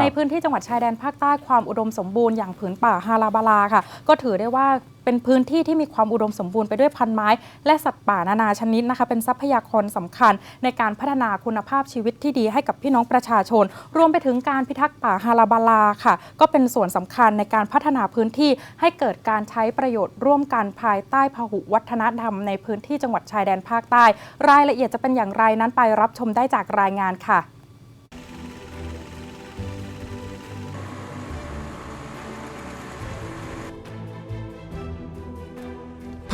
ในพื้นที่จังหวัดชายแดนภาคใต้ความอุดมสมบูรณ์อย่างผืนป่าฮาราบาลาค่ะ ก็ถือได้ว่าเป็นพื้นที่ที่มีความอุดมสมบูรณ์ไปด้วยพันไม้ และสัตว์ป่านานาชนิดนะคะ เป็นทรัพยากรสำคัญในการพัฒนาคุณภาพชีวิตที่ดีให้กับพี่น้องประชาชน รวมไปถึงการพิทักษ์ป่าฮาราบาลาค่ะ ก็เป็นส่วนสำคัญในการพัฒนาพื้นที่ให้เกิดการใช้ประโยชน์ร่วมกันภายใต้พหุวัฒนธรรมในพื้นที่จังหวัดชายแดนภาคใต้ รายละเอียดจะเป็นอย่างไรนั้นไปรับชมได้จากรายงานค่ะ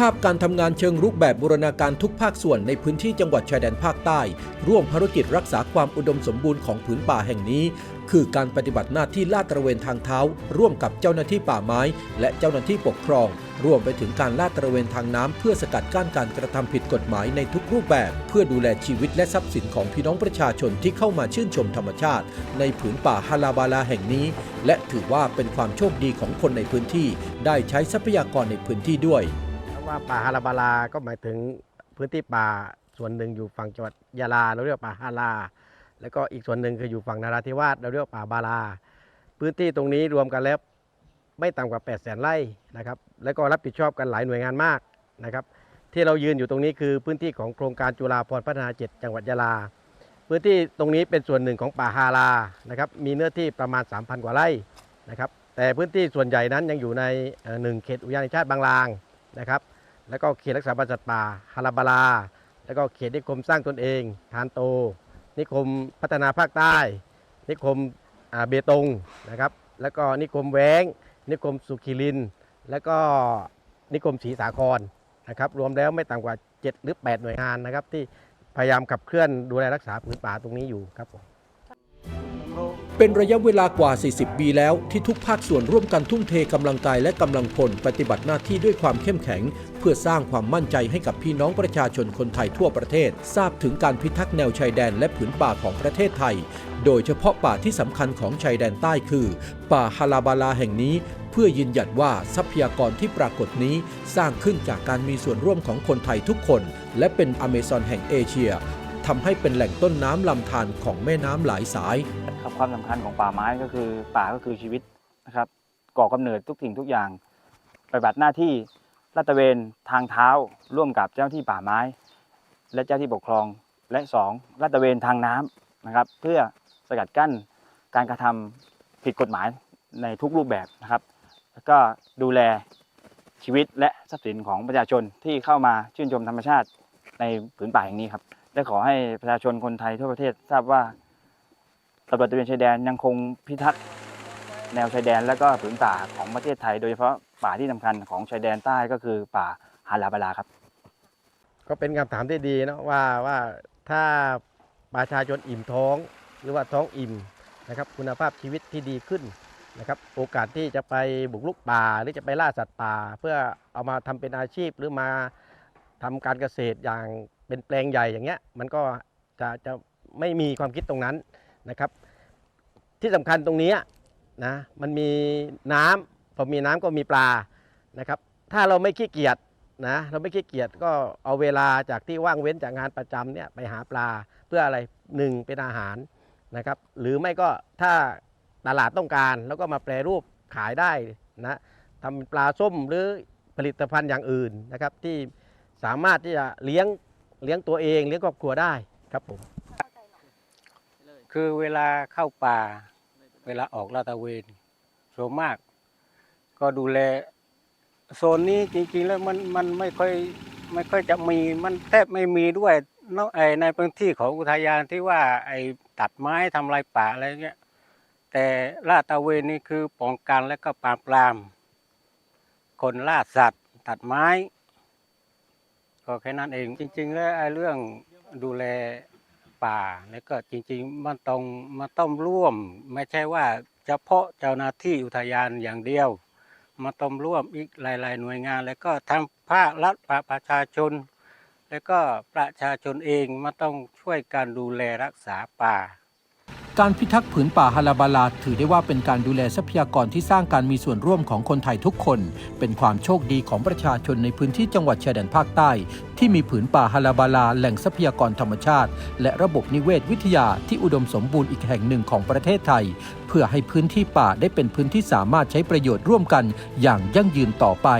ภาพการทำงานเชิงรุกแบบบูรณาการทุกภาคส่วนในพื้นที่จังหวัดชายแดนภาคใต้ ร่วมภารกิจรักษาความอุดมสมบูรณ์ของผืนป่าแห่งนี้ คือการปฏิบัติหน้าที่ลาดตระเวนทางเท้า ร่วมกับเจ้าหน้าที่ป่าไม้ และเจ้าหน้าที่ปกครอง รวมไปถึงการลาดตระเวนทางน้ำเพื่อสกัดกั้นการกระทำผิดกฎหมายในทุกรูปแบบ เพื่อดูแลชีวิตและทรัพย์สินของพี่น้องประชาชนที่เข้ามาชื่นชมธรรมชาติ ในผืนป่าฮาราบาลาแห่งนี้ และถือว่าเป็นความโชคดีของคนในพื้นที่ ได้ใช้ทรัพยากรในพื้นที่ด้วย ว่าป่าฮาราบาลาก็หมายถึงพื้นที่ป่าส่วนหนึ่งอยู่ฝั่งจังหวัดยะลาเราเรียกว่าป่าฮารา แล้วก็อีกส่วนหนึ่งคืออยู่ฝั่งนาราธิวาสเราเรียกว่าป่าบาลา พื้นที่ตรงนี้รวมกันแล้วไม่ต่ำกว่า 8 0 0แสนไร่นะครับ แล้วก็รับผิดชอบกันหลายหน่วยงานมากนะครับ ที่เรายืนอยู่ตรงนี้คือพื้นที่ของโครงการจุฬาพรพัฒนาเจ็ดจังหวัดยะลา พื้นที่ตรงนี้เป็นส่วนหนึ่งของป่าฮารานะครับ มีเนื้อที่ประมาณ 3,000 กว่าไร่นะครับ แต่พื้นที่ส่วนใหญ่นั้นยังอยู่ในหนึ่งเขตอุทยานแห่งชาติบางลาง นะครับ แล้วก็เขตรักษาพันธุ์สัตว์ป่าฮาราบาลา แล้วก็เขตนิคมสร้างตนเองทานโต นิคมพัฒนาภาคใต้ นิคมเบตงนะครับ แล้วก็นิคมแว้ง นิคมสุขิริน แล้วก็นิคมศรีสาครนะครับ รวมแล้วไม่ต่ำกว่า 7 หรือ 8 หน่วยงานนะครับที่พยายามขับเคลื่อนดูแลรักษาผืนป่าตรงนี้อยู่ครับผม เป็นระยะเวลากว่า 40 ปีแล้วที่ทุกภาคส่วนร่วมกันทุ่มเทกำลังกายและกำลังพลปฏิบัติหน้าที่ด้วยความเข้มแข็ง เพื่อสร้างความมั่นใจให้กับพี่น้องประชาชนคนไทยทั่วประเทศ ทราบถึงการพิทักษ์แนวชายแดนและผืนป่าของประเทศไทย โดยเฉพาะป่าที่สำคัญของชายแดนใต้คือ ป่าฮาราบาลาแห่งนี้ เพื่อยืนยันว่าทรัพยากรที่ปรากฏนี้ สร้างขึ้นจากการมีส่วนร่วมของคนไทยทุกคน และเป็นอเมซอนแห่งเอเชียทำให้เป็นแหล่งต้นน้ำลำธารของแม่น้ำหลายสาย ความสำคัญของป่าไม้ก็คือ ป่าก็คือชีวิตนะครับ ก่อกำเนิดทุกสิ่งทุกอย่างปฏิบัติหน้าที่ลาดตระเวนทางเท้าร่วมกับเจ้าที่ป่าไม้ และเจ้าที่ปกครองและสองลาดตระเวนทางน้ำนะครับ เพื่อสกัดกั้นการกระทำผิดกฎหมายในทุกรูปแบบนะครับ แล้วก็ดูแลชีวิตและทรัพย์สินของประชาชนที่เข้ามาชื่นชมธรรมชาติในผืนป่าแห่งนี้ครับและขอให้ประชาชนคนไทยทั่วประเทศทราบว่า ตำรวจตระเวนชายแดนยังคงพิทักษ์แนวชายแดนและก็ผืนป่าของประเทศไทย โดยเฉพาะป่าที่สำคัญของชายแดนใต้ก็คือป่าฮาราบาลาครับ ก็เป็นคำถามที่ดีเนาะว่าว่าถ้าประชาชนอิ่มท้อง หรือว่าท้องอิ่มนะครับ คุณภาพชีวิตที่ดีขึ้นนะครับ โอกาสที่จะไปบุกลุกป่าหรือจะไปล่าสัตว์ป่า เพื่อเอามาทำเป็นอาชีพหรือมาทำการเกษตรอย่างเป็นแปลงใหญ่อย่างเงี้ย มันก็จะจะไม่มีความคิดตรงนั้น นะครับ ที่สำคัญตรงนี้นะมันมีน้ำพอมีน้ำก็มีปลานะครับ ถ้าเราไม่ขี้เกียจนะเราไม่ขี้เกียจก็เอาเวลาจากที่ว่างเว้นจากงานประจำเนี่ยไปหาปลาเพื่ออะไรหนึ่งเป็นอาหารนะครับ หรือไม่ก็ถ้าตลาดต้องการแล้วก็มาแปรรูปขายได้นะทำปลาส้มหรือผลิตภัณฑ์อย่างอื่นนะครับ ที่สามารถที่จะเลี้ยงเลี้ยงตัวเองเลี้ยงครอบครัวได้ครับผม คือเวลาเข้าป่า เวลาออกลาดตระเวนส่วนมาก ก็ดูแล โซนนี้จริงๆแล้วมันมันไม่ค่อยไม่ค่อยจะมีมันแทบไม่มีด้วยนอกไอในพื้นที่ของอุทยานที่ว่าไอตัดไม้ทำลายป่าอะไรเงี้ยแต่ลาดตระเวนนี่คือป้องกันและก็ปราบปราม คนล่าสัตว์ ตัดไม้ ก็แค่นั้นเองจริง ๆ แล้วไอ้เรื่องดูแล ป่า แล้วก็จริงๆมันต้องมันต้องร่วม ไม่ใช่ว่าเฉพาะเจ้าหน้าที่อุทยานอย่างเดียวมาต้องร่วมอีกหลาย ๆ หน่วยงาน แล้วก็ทางภาครัฐประชาชน แล้วก็ประชาชนเองมาต้องช่วยการดูแลรักษาป่า การพิทักษ์ผืนป่าฮาราบาลา ถือได้ว่าเป็นการดูแลทรัพยากรที่สร้างการมีส่วนร่วมของคนไทยทุกคน เป็นความโชคดีของประชาชนในพื้นที่จังหวัดชายแดนภาคใต้ ที่มีผืนป่าฮาราบาลา แหล่งทรัพยากรธรรมชาติ และระบบนิเวศวิทยาที่อุดมสมบูรณ์อีกแห่งหนึ่งของประเทศไทย เพื่อให้พื้นที่ป่าได้เป็นพื้นที่สามารถใช้ประโยชน์ร่วมกันอย่างยั่งยืนต่อไป